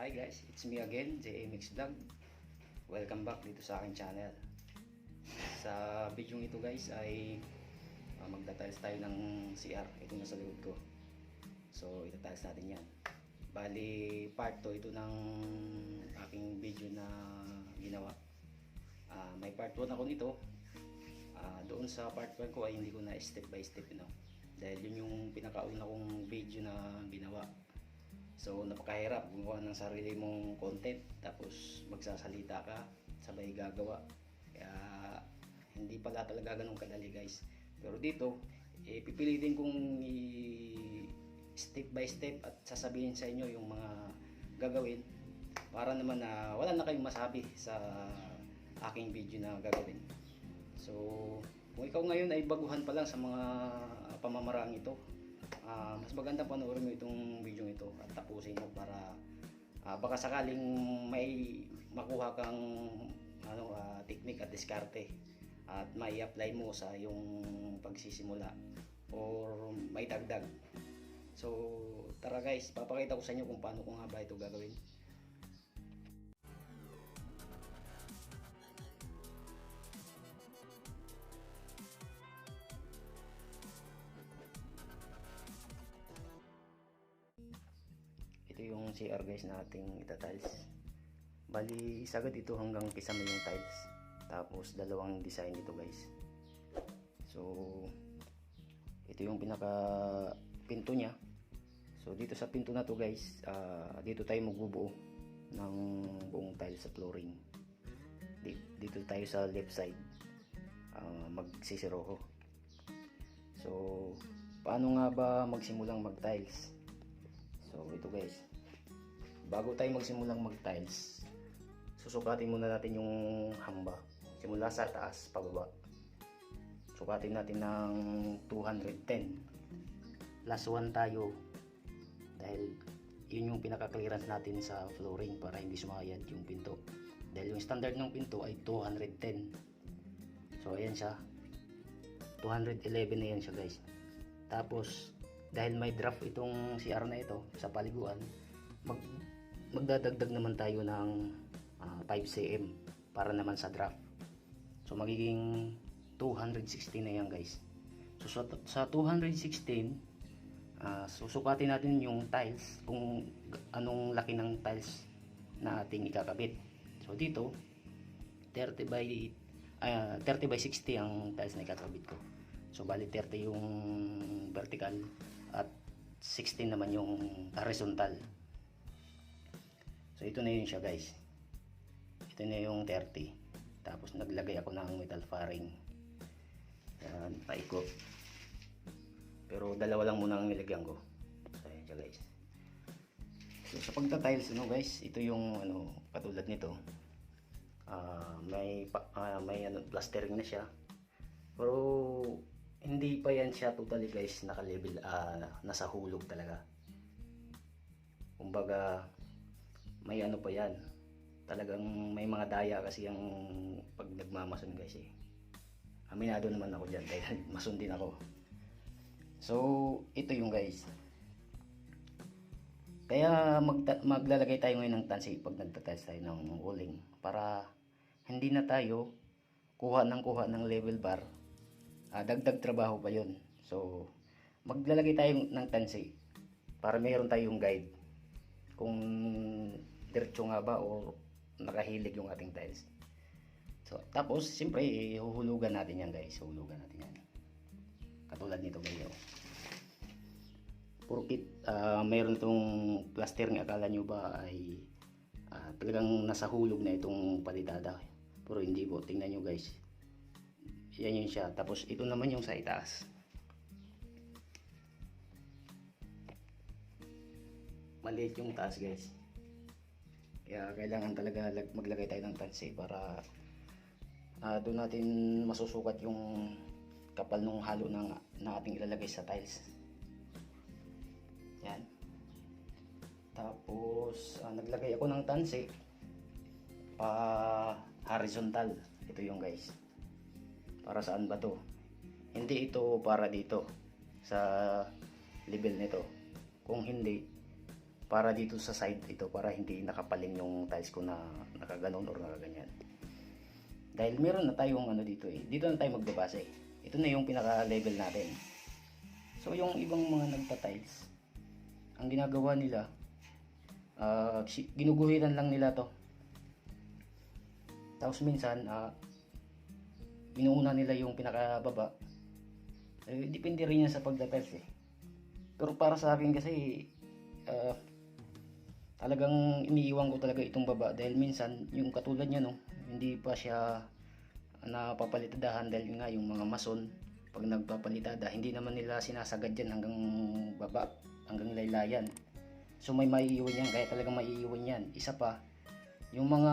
Hi guys, it's me again, JMX Vlog. Welcome back dito sa aking channel. Sa video ito guys ay uh, magdatiles tayo ng CR. Ito na sa likod ko. So itatiles natin yan. Bali part 2 ito ng aking video na ginawa. Ah, may part 1 ako nito. Ah, doon sa part 1 ko ay hindi ko na step by step know. Dahil yun yung pinakauna kong video na ginawa. So napakahirap gumawa ng sarili mong content tapos magsasalita ka sabay gagawa. Kaya hindi pala talaga ganun kadali guys. Pero dito, eh, pipilitin kong i- step by step at sasabihin sa inyo yung mga gagawin para naman na wala na kayong masabi sa aking video na gagawin. So, kung ikaw ngayon ay baguhan pa lang sa mga pamamaraan ito, ah, mas maganda panoorin mo itong video ito at tapusin mo para ah, baka sakaling may makuha kang ano, ah, technique at diskarte at may apply mo sa yung pagsisimula or may dagdag. So, tara guys, papakita ko sa inyo kung paano ko nga ba ito gagawin. CR guys na ating itatiles. Bali, sagad ito hanggang kisame yung tiles. Tapos dalawang design dito guys. So, ito yung pinaka pinto niya. So, dito sa pinto na to guys, ah, dito tayo magbubuo ng buong tile sa flooring. Di- Dito tayo sa left side. ah, magsisiroho. So, paano nga ba magsimulang mag-tiles? So ito guys. Bago tayo magsimulang mag-tiles, susukatin muna natin yung hamba. Simula sa taas, pababa. Sukatin natin ng 210. Plus 1 tayo. Dahil yun yung pinaka-clearance natin sa flooring para hindi sumayad yung pinto. Dahil yung standard ng pinto ay 210. So ayan siya. 211 na yan siya guys. Tapos dahil may draft itong CR na ito sa paliguan, mag, magdadagdag naman tayo ng ah, 5 cm para naman sa draft. So magiging 216 na yan guys. So sa, sa 216, ah, susukatin natin yung tiles kung anong laki ng tiles na ating ikakabit. So dito, 30 by ah, 30 by 60 ang tiles na ikakabit ko. So bali 30 yung vertical at 16 naman yung horizontal. So ito na yun siya guys. Ito na yung 30. Tapos naglagay ako ng metal faring. Yan, paikot. Pero dalawa lang muna ang nilagyan ko. So ayan siya guys. So sa pagta-tiles ano guys, ito yung ano katulad nito. Ah, may ah, may ano plastering na siya. Pero hindi pa yan siya totally guys naka-level ah, nasa hulog talaga. Kumbaga may ano pa yan. Talagang may mga daya kasi yung pag nagmamason guys eh. Aminado naman ako dyan dahil mason din ako. So, ito yung guys. Kaya magta- maglalagay tayo ngayon ng tansi pag nagtatiles tayo ng walling para hindi na tayo kuha ng kuha ng level bar. Ah, dagdag trabaho pa yun. So, maglalagay tayo ng tansi para mayroon tayong guide kung diretso nga ba o nakahilig yung ating tiles. So, tapos, siyempre, ihuhulugan natin yan guys. Huhulugan natin yan. Katulad nito guys. oh. Purkit ah, mayroon itong plaster ng akala nyo ba ay ah, talagang nasa hulog na itong palitada. Pero hindi po. Tingnan nyo guys. Yan yun siya. Tapos ito naman yung sa itaas. Maliit yung taas guys. Kaya kailangan talaga lag- maglagay tayo ng tansi para ah, doon natin masusukat yung kapal ng halo ng, na ating ilalagay sa tiles. Yan. Tapos, ah, naglagay ako ng tansi pa horizontal. Ito yung guys. Para saan ba to? Hindi ito para dito sa level nito. Kung hindi, para dito sa side ito para hindi nakapalim yung tiles ko na nakaganon or nakaganyan. Dahil meron na tayong ano dito eh dito na tayo magbabase ito na yung pinaka level natin. So yung ibang mga nagpa-tiles ang ginagawa nila ah, si- ginuguhitan lang nila to. Tapos minsan ah, inuuna nila yung pinakababa. Eh, depende rin yan sa pagdatiles eh. Pero para sa akin kasi ah, talagang iniiwan ko talaga itong baba dahil minsan yung katulad niya no hindi pa siya napapalitadahan dahil nga yung mga mason pag nagpapalitada hindi naman nila sinasagad yan hanggang baba hanggang laylayan. So may maiiwan yan kaya talagang maiiwan yan. Isa pa yung mga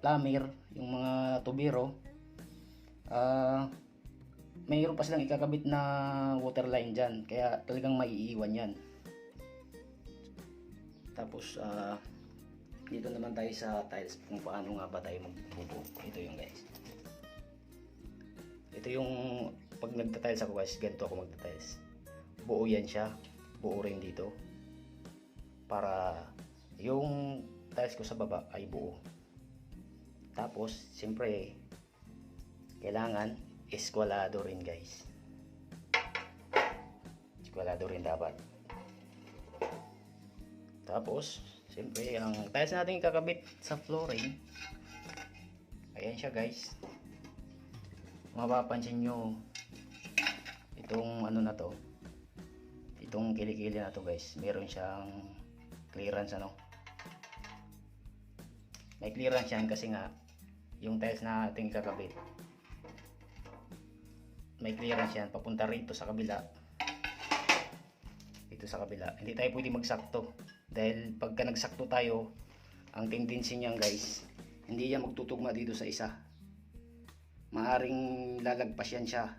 plumber yung mga tubero ah mayroon pa silang ikakabit na water line dyan kaya talagang maiiwan yan tapos ah, dito naman tayo sa tiles kung paano nga ba tayo magbubuo ito yung guys. Ito yung pag nagta-tiles ako guys ganito ako magta-tiles. Buo yan siya. Buo rin dito. Para yung tiles ko sa baba ay buo. Tapos siyempre kailangan eskwalado rin guys. Eskwalado rin dapat tapos siyempre ang tiles natin kakabit sa flooring. Ayan siya guys. Mapapansin nyo itong ano na to itong kilikili na to guys. Meron siyang clearance ano? May clearance yan kasi nga yung tiles na ating kakabit may clearance yan papunta rito sa kabila dito sa kabila. Hindi tayo pwede magsakto. Dahil pagka nagsakto tayo ang tendency niyan guys hindi yan magtutugma dito sa isa. Maaring lalagpas yan siya.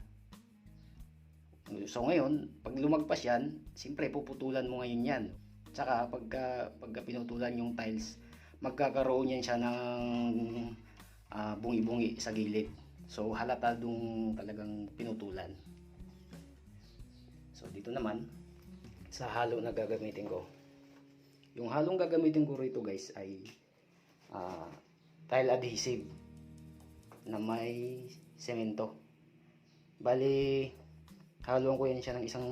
So ngayon pag lumagpas yan siyempre puputulan mo ngayon yan. Tsaka pagka, pagka pinutulan yung tiles magkakaroon yan siya ng ah, bungi-bungi sa gilid. So halata dung talagang pinutulan. So dito naman sa halo na gagamitin ko. Yung halong gagamitin ko rito guys ay ah, tile adhesive na may semento. Bali haluan ko yan siya ng isang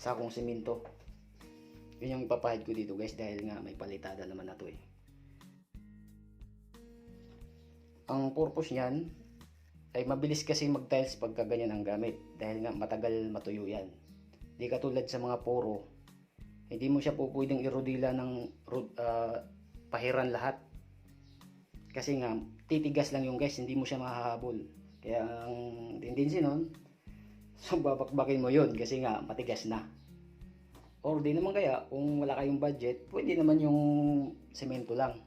sakong semento. Yun yung ipapahid ko dito guys dahil nga may palitada naman na to eh. Ang purpose niyan ay mabilis kasi mag tiles pagka ganyan ang gamit dahil nga matagal matuyo yan di katulad sa mga poro hindi mo siya po pwedeng irodila ng ah, pahiran lahat. Kasi nga titigas lang yung guys hindi mo siya mahahabol. Kaya ang tendency nun so babakbakin mo yun kasi nga matigas na. Or di naman kaya kung wala kayong budget pwede naman yung semento lang.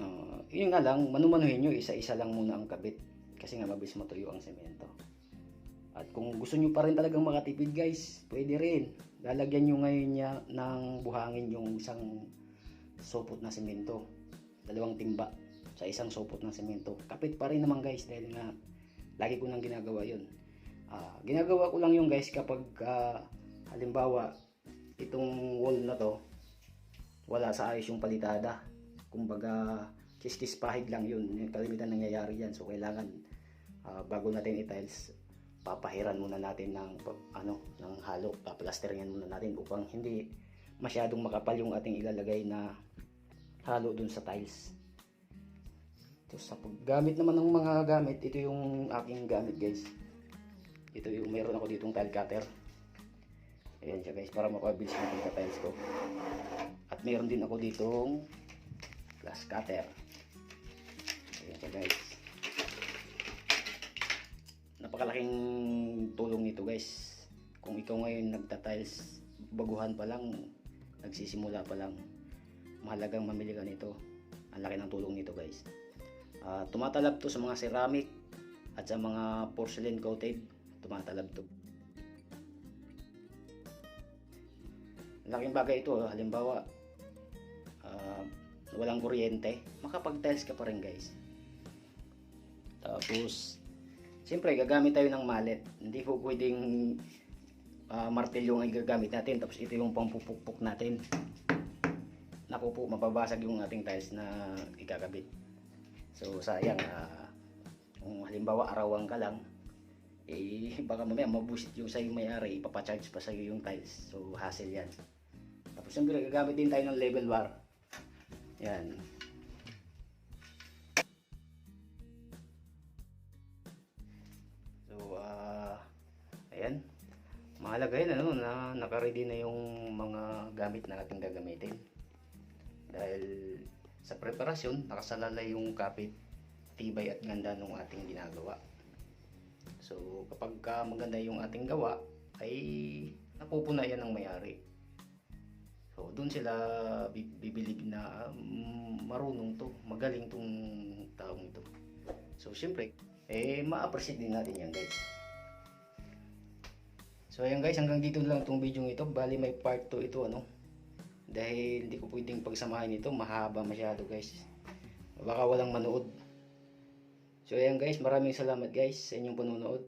Ah, yun nga lang manumanuhin nyo isa-isa lang muna ang kabit. Kasi nga mabilis matuyo ang semento at kung gusto nyo pa rin talagang makatipid guys pwede rin. Lalagyan nyo ngayon niya ng buhangin yung isang sopot na semento dalawang timba sa isang sopot ng semento kapit pa rin naman guys dahil nga lagi ko nang ginagawa yun. Ah, ginagawa ko lang yung guys kapag ah, halimbawa itong wall na to wala sa ayos yung palitada. Kumbaga kiskis pahig lang yun. Yung kalimitan nangyayari yan. So kailangan ah, bago natin i-tiles papahiran muna natin ng ano ng halo. Paplasteringan muna natin upang hindi masyadong makapal yung ating ilalagay na halo dun sa tiles. So sa paggamit naman ng mga gamit ito yung aking gamit guys. Ito yung meron ako ditong tile cutter. Ayan siya guys para mapabilis yung pagka-tiles ko. At meron din ako ditong glass cutter. Ayan siya guys napakalaking tulong nito guys. Kung ikaw ngayon nagta-tiles baguhan pa lang nagsisimula pa lang mahalagang mamili ka nito. Ang laki ng tulong nito guys. Ah, tumatalab to sa mga ceramic at sa mga porcelain coated. Tumatalab to. Laking bagay ito halimbawa ah, walang kuryente makapag-tiles ka pa rin guys. Tapos siyempre gagamit tayo ng mallet hindi po pwedeng ah, martilyo ang gagamit natin. Tapos ito yung pampupukpuk natin. Naku po, mababasag yung ating tiles na ikakabit. So sayang, ah, kung halimbawa arawan ka lang, eh baka mamaya mabusit yung sa'yo may-ari, ipapacharge pa sa'yo yung tiles. So hassle yan. Tapos siyempre gagamit din tayo ng level bar. Yan. Mahalaga yun, ano, na nakaready na yung mga gamit na ating gagamitin. Dahil sa preparasyon, nakasalalay yung kapit, tibay at ganda ng ating ginagawa. So, kapag ka maganda yung ating gawa, ay napupuna yan ng may-ari. So, doon sila bi- bibilib na um, marunong to, magaling tong taong ito. So, syempre, eh, ma-appreciate din natin yan, guys. So, ayan guys, hanggang dito lang itong video ito. Bali, may part 2 ito, ano. Dahil hindi ko pwedeng pagsamahin ito, mahaba masyado, guys. Baka walang manood. So, ayan guys, maraming salamat guys sa inyong panonood.